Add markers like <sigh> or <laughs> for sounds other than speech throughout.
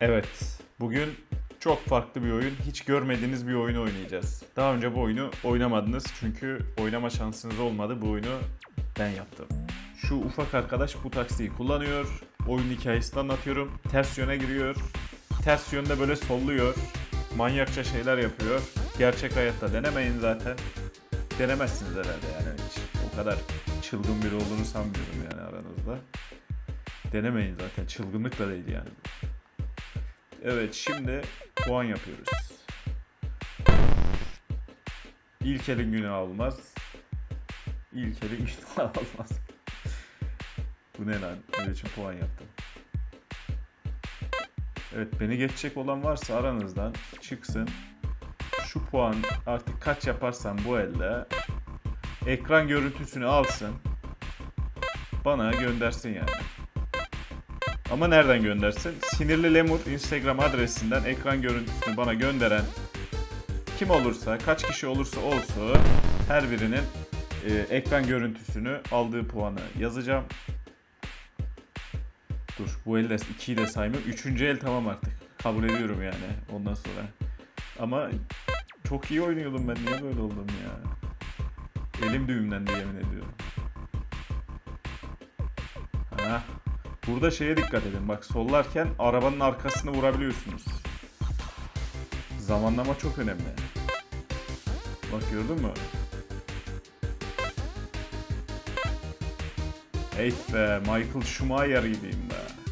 Evet, bugün çok farklı bir oyun, hiç görmediğiniz bir oyunu oynayacağız. Daha önce bu oyunu oynamadınız çünkü oynama şansınız olmadı. Bu oyunu ben yaptım. Şu ufak arkadaş bu taksiyi kullanıyor. Oyun hikayesini anlatıyorum. Ters yöne giriyor. Ters yönde böyle solluyor. Manyakça şeyler yapıyor. Gerçek hayatta denemeyin zaten. Denemezsiniz herhalde yani hiç. O kadar çılgın biri olduğunu sanmıyorum yani aranızda. Denemeyin zaten. Çılgınlık da değil yani. Evet şimdi puan yapıyoruz. İlk elin günü almaz. İlk elin günü <laughs> almaz. Bu ne lan? Ne için puan yaptım? Evet beni geçecek olan varsa aranızdan çıksın. Şu puan artık kaç yaparsam bu elde ekran görüntüsünü alsın. Bana göndersin yani. Ama nereden göndersin? Sinirli Lemur Instagram adresinden ekran görüntüsünü bana gönderen kim olursa, kaç kişi olursa olsun her birinin e, ekran görüntüsünü aldığı puanı yazacağım. Dur bu elde 2'yi de saymıyorum. Üçüncü el tamam artık. Kabul ediyorum yani ondan sonra. Ama çok iyi oynuyordum ben. Niye böyle oldum ya? Elim düğümlendi yemin ediyorum. Burada şeye dikkat edin. Bak sollarken arabanın arkasını vurabiliyorsunuz. Zamanlama çok önemli. Bak gördün mü? Hey be Michael Schumacher gibiyim be.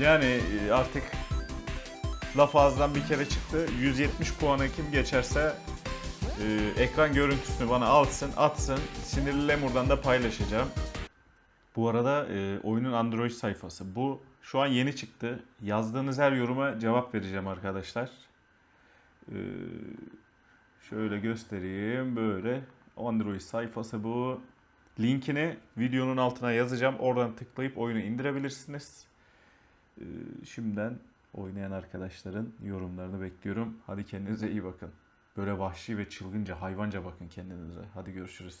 Yani e, artık laf ağızdan bir kere çıktı. 170 puanı kim geçerse e, ekran görüntüsünü bana alsın, atsın. Sinirli Lemur'dan da paylaşacağım. Bu arada e, oyunun Android sayfası. Bu şu an yeni çıktı. Yazdığınız her yoruma cevap vereceğim arkadaşlar. E, şöyle göstereyim. Böyle Android sayfası bu. Linkini videonun altına yazacağım. Oradan tıklayıp oyunu indirebilirsiniz. E, şimdiden oynayan arkadaşların yorumlarını bekliyorum. Hadi kendinize iyi bakın. Böyle vahşi ve çılgınca, hayvanca bakın kendinize. Hadi görüşürüz.